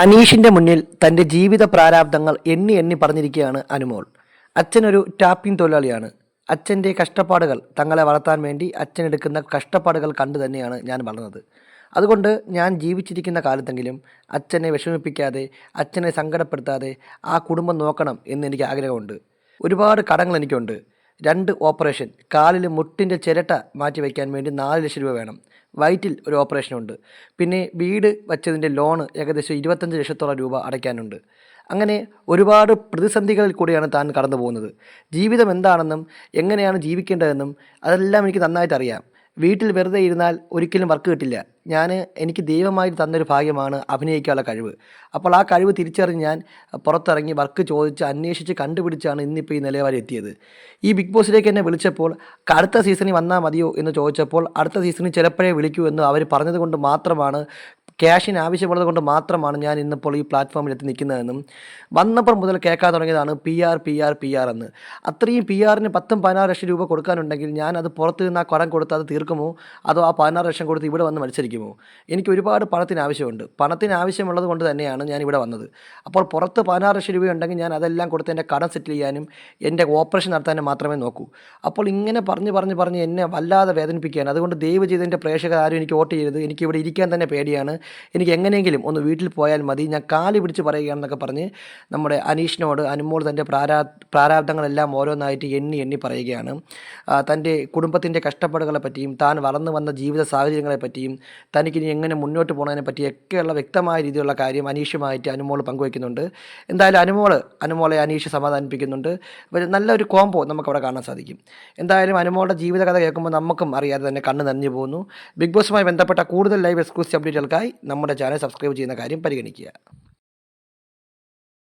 അനീഷിന്റെ മുന്നിൽ തന്റെ ജീവിത പ്രാരാബ്ദങ്ങൾ എണ്ണി എണ്ണി പറഞ്ഞിരിക്കുകയാണ് അനുമോൾ. അച്ഛനൊരു ടാപ്പിംഗ് തൊഴിലാളിയാണ്. അച്ഛന്റെ കഷ്ടപ്പാടുകൾ തങ്ങളെ വളർത്താൻ വേണ്ടി അച്ഛൻ എടുക്കുന്ന കഷ്ടപ്പാടുകൾ കണ്ടു തന്നെയാണ് ഞാൻ വളർന്നത്. അതുകൊണ്ട് ഞാൻ ജീവിച്ചിരിക്കുന്ന കാലത്തെങ്കിലും അച്ഛനെ വിഷമിപ്പിക്കാതെ അച്ഛനെ സങ്കടപ്പെടുത്താതെ ആ കുടുംബം നോക്കണം എന്ന് എനിക്ക് ആഗ്രഹമുണ്ട്. ഒരുപാട് കടങ്ങൾ എനിക്കുണ്ട്. രണ്ട് ഓപ്പറേഷൻ കാലിൽ മുട്ടിന്റെ ചിരട്ട മാറ്റി വയ്ക്കാൻ വേണ്ടി നാല് ലക്ഷം രൂപ വേണം. വയറ്റിൽ ഒരു ഓപ്പറേഷനുണ്ട്. പിന്നെ വീട് വച്ചതിന്റെ ലോണ് ഏകദേശം ഇരുപത്തഞ്ച് ലക്ഷത്തോളം രൂപ അടയ്ക്കാനുണ്ട്. അങ്ങനെ ഒരുപാട് പ്രതിസന്ധികളിൽ കൂടിയാണ് താൻ കടന്നു പോകുന്നത് ജീവിതം എന്താണെന്നും എങ്ങനെയാണ് ജീവിക്കേണ്ടതെന്നും അതെല്ലാം എനിക്ക് നന്നായിട്ട് അറിയാം വീട്ടിൽ വെറുതെ ഇരുന്നാൽ ഒരിക്കലും വർക്ക് കിട്ടില്ല. ഞാൻ എനിക്ക് ദൈവമായി തന്നൊരു ഭാഗ്യമാണ് അഭിനയിക്കാനുള്ള കഴിവ്. അപ്പോൾ ആ കഴിവ് തിരിച്ചറിഞ്ഞ് ഞാൻ പുറത്തിറങ്ങി വർക്ക് ചോദിച്ച് അന്വേഷിച്ച് കണ്ടുപിടിച്ചാണ് ഇന്നിപ്പോൾ ഈ നില വരെ എത്തിയത്. ഈ ബിഗ് ബോസിലേക്ക് എന്നെ വിളിച്ചപ്പോൾ അടുത്ത സീസണിൽ വന്നാൽ മതിയോ? എന്ന് ചോദിച്ചപ്പോൾ അടുത്ത സീസണിൽ ചിലപ്പോഴേ വിളിക്കൂ എന്ന് അവർ പറഞ്ഞതുകൊണ്ട് മാത്രമാണ് ക്യാഷിന് ആവശ്യമുള്ളത് കൊണ്ട് മാത്രമാണ് ഞാൻ ഇന്നിപ്പോൾ ഈ പ്ലാറ്റ്ഫോമിൽ എത്തി നിൽക്കുന്നതെന്നും വന്നപ്പോൾ മുതൽ കേൾക്കാൻ തുടങ്ങിയതാണ് P R P R P R എന്ന്. അത്രയും പി ആറിന് പത്തും പതിനാറ് ലക്ഷം രൂപ കൊടുക്കാനുണ്ടെങ്കിൽ ഞാൻ അത് പുറത്ത് നിന്ന് ആ കടം കൊടുത്ത് അത് തീർക്കുമോ? അതോ ആ പതിനാറ് ലക്ഷം കൊടുത്ത് ഇവിടെ വന്ന് മത്സരിക്കുമോ? എനിക്ക് ഒരുപാട് പണത്തിന് ആവശ്യമുണ്ട്. പണത്തിന് ആവശ്യമുള്ളത് കൊണ്ട് തന്നെയാണ് ഞാൻ ഇവിടെ വന്നത്. അപ്പോൾ പുറത്ത് പതിനാറ് ലക്ഷം രൂപയുണ്ടെങ്കിൽ ഞാൻ അതെല്ലാം കൊടുത്ത് എന്റെ കടം സെറ്റിൽ ചെയ്യാനും എന്റെ ഓപ്പറേഷൻ നടത്താനും മാത്രമേ നോക്കൂ. അപ്പോൾ ഇങ്ങനെ പറഞ്ഞ് പറഞ്ഞ് പറഞ്ഞ് എന്നെ വല്ലാതെ വേദനിപ്പിക്കുകയാണ്. അതുകൊണ്ട് ദയവ് ചെയ്ത് എന്റെ പ്രേക്ഷകർ ആരും എനിക്ക് വോട്ട് ചെയ്യരുത്. എനിക്ക് ഇവിടെ ഇരിക്കാൻ തന്നെ പേടിയാണ്. എനിക്ക് എങ്ങനെയെങ്കിലും ഒന്ന് വീട്ടിൽ പോയാൽ മതി. ഞാൻ കാൽ പിടിച്ച് പറയുകയാണെന്നൊക്കെ പറഞ്ഞ് നമ്മുടെ അനീഷിനോട് അനുമോൾ തന്റെ പ്രാരാ പ്രാരാബ്ദങ്ങളെല്ലാം ഓരോന്നായിട്ട് എണ്ണി എണ്ണി പറയുകയാണ്. തന്റെ കുടുംബത്തിന്റെ കഷ്ടപ്പാടുകളെ പറ്റിയും താൻ വളർന്നു വന്ന ജീവിത സാഹചര്യങ്ങളെ പറ്റിയും തനിക്കിനി എങ്ങനെ മുന്നോട്ട് പോകുന്നതിനെ പറ്റിയൊക്കെയുള്ള വ്യക്തമായ രീതിയിലുള്ള കാര്യം അനീഷുമായിട്ട് അനുമോൾ പങ്കുവയ്ക്കുന്നുണ്ട്. എന്തായാലും അനുമോൾ അനുമോളെ അനീഷ് സമാധാനിപ്പിക്കുന്നുണ്ട്. നല്ലൊരു കോംബോ നമുക്കവിടെ കാണാൻ സാധിക്കും. എന്തായാലും അനുമോളുടെ ജീവിതകഥ കേൾക്കുമ്പോൾ നമുക്കും അറിയാതെ തന്നെ കണ്ണ് നനഞ്ഞു പോകുന്നു. ബിഗ് ബോസുമായി ബന്ധപ്പെട്ട കൂടുതൽ ലൈവ് എക്സ്ക്ലൂസീവ് അപ്ഡേറ്റുകൾക്കായി നമ്മുടെ ചാനൽ സബ്സ്ക്രൈബ് ചെയ്യുന്ന കാര്യം പരിഗണിക്കുക.